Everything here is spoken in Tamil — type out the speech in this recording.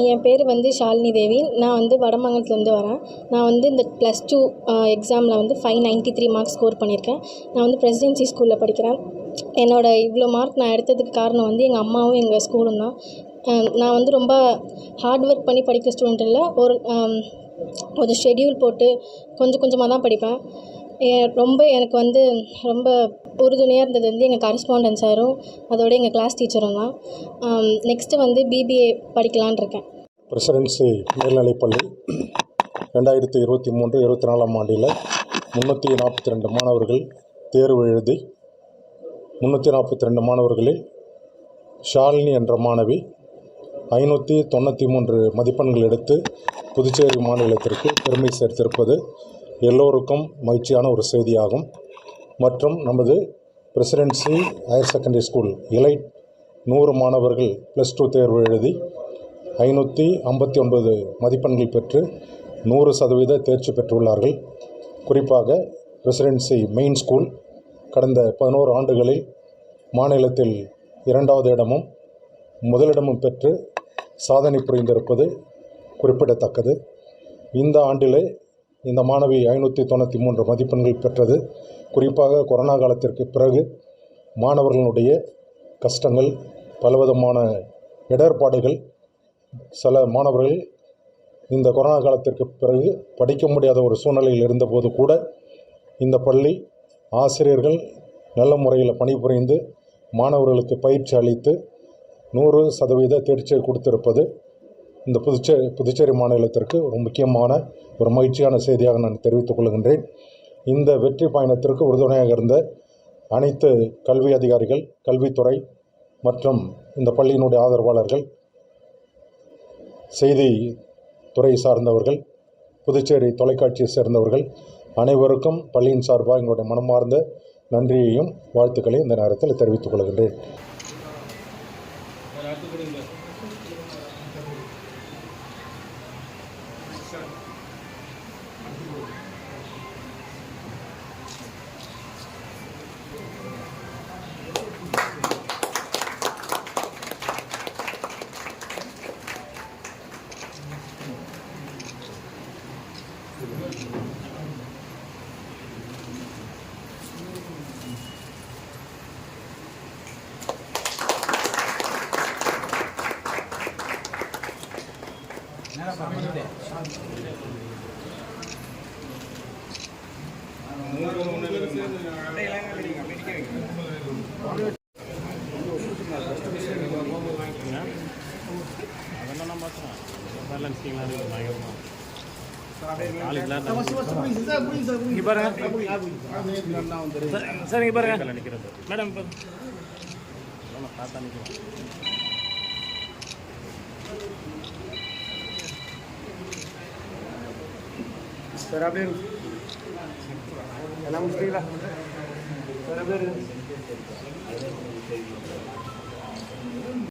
என் பேர் வந்து ஷாலினி தேவி. நான் வந்து வடமங்கலத்துலேருந்து வரேன். நான் வந்து இந்த ப்ளஸ் டூ எக்ஸாமில் வந்து five ninety three marks score பண்ணியிருக்கேன். நான் வந்து பிரசிடென்சி ஸ்கூலில் படிக்கிறேன். என்னோடய இவ்வளோ மார்க் நான் எடுத்ததுக்கு காரணம் வந்து எங்கள் அம்மாவும் எங்கள் ஸ்கூலும் தான். நான் வந்து ரொம்ப ஹார்ட் ஒர்க் பண்ணி படிக்கிற ஸ்டூடெண்ட் இல்லை. ஒரு ஒரு ஷெட்யூல் போட்டு கொஞ்சம் கொஞ்சமாக தான் படிப்பேன். ரொம்ப எனக்கு வந்து ரொம்ப உறுதுணையாக இருந்தது வந்து எங்கள் கரஸ்பாண்டன்ட் சாரும் அதோட எங்கள் கிளாஸ் டீச்சரும் தான். நெக்ஸ்ட்டு வந்து பிபிஏ படிக்கலான் இருக்கேன். பிரசிடென்சி மேல்நிலைப்பள்ளி ரெண்டாயிரத்தி இருபத்தி மூன்று இருபத்தி நாலாம் ஆண்டில் முந்நூற்றி நாற்பத்தி ரெண்டு மாணவர்கள் தேர்வு எழுதி முந்நூற்றி நாற்பத்தி ரெண்டு மாணவர்களில் ஷாலினி என்ற மாணவி ஐநூற்றி தொண்ணூற்றி மூன்று மதிப்பெண்கள் எடுத்து புதுச்சேரி மாநிலத்திற்கு பெருமை சேர்த்திருப்பது எல்லோருக்கும் மகிழ்ச்சியான ஒரு செய்தியாகும். மற்றும் நமது பிரசிடென்சி ஹையர் செகண்டரி ஸ்கூல் இலை நூறு மாணவர்கள் ப்ளஸ் டூ தேர்வு எழுதி ஐநூற்றி ஐம்பத்தி ஒன்பது மதிப்பெண்கள் பெற்று நூறு சதவீத தேர்ச்சி பெற்றுள்ளார்கள். குறிப்பாக பிரசிடென்சி மெயின் ஸ்கூல் கடந்த பதினோரு ஆண்டுகளில் மாநிலத்தில் இரண்டாவது இடமும் முதலிடமும் பெற்று சாதனை புரிந்திருப்பது குறிப்பிடத்தக்கது. இந்த ஆண்டிலே இந்த மாணவி ஐநூற்றி தொண்ணூற்றி மூன்று மதிப்பெண்கள் பெற்றது. குறிப்பாக கொரோனா காலத்திற்கு பிறகு மாணவர்களுடைய கஷ்டங்கள் பலவிதமான இடர்பாடுகள் சில மாணவர்கள் இந்த கொரோனா காலத்திற்கு பிறகு படிக்க முடியாத ஒரு சூழ்நிலையில் இருந்தபோது கூட இந்த பள்ளி ஆசிரியர்கள் நல்ல முறையில் பணிபுரிந்து மாணவர்களுக்கு பயிற்சி அளித்து நூறு சதவீத தேர்ச்சியை கொடுத்திருப்பது இந்த புதுச்சேரி புதுச்சேரி மாநிலத்திற்கு ஒரு முக்கியமான ஒரு மகிழ்ச்சியான செய்தியாக நான் தெரிவித்துக் கொள்கின்றேன். இந்த வெற்றி பயணத்திற்கு உறுதுணையாக இருந்த அனைத்து கல்வி அதிகாரிகள் கல்வித்துறை மற்றும் இந்த பள்ளியினுடைய ஆதரவாளர்கள் செய்தி துறை சார்ந்தவர்கள் புதுச்சேரி தொலைக்காட்சியை சேர்ந்தவர்கள் அனைவருக்கும் பள்ளியின் சார்பாக எங்களுடைய மனமார்ந்த நன்றியையும் வாழ்த்துக்களையும் இந்த நேரத்தில் தெரிவித்துக் கொள்கின்றேன். Sir. அதெல்லாம் பார்த்தேன் பேலன்சிங்லாம் இருக்குது பயங்கரமாக பாருங்க. Madam Sir Abdul. Alhamdulillah. Sir Abdul.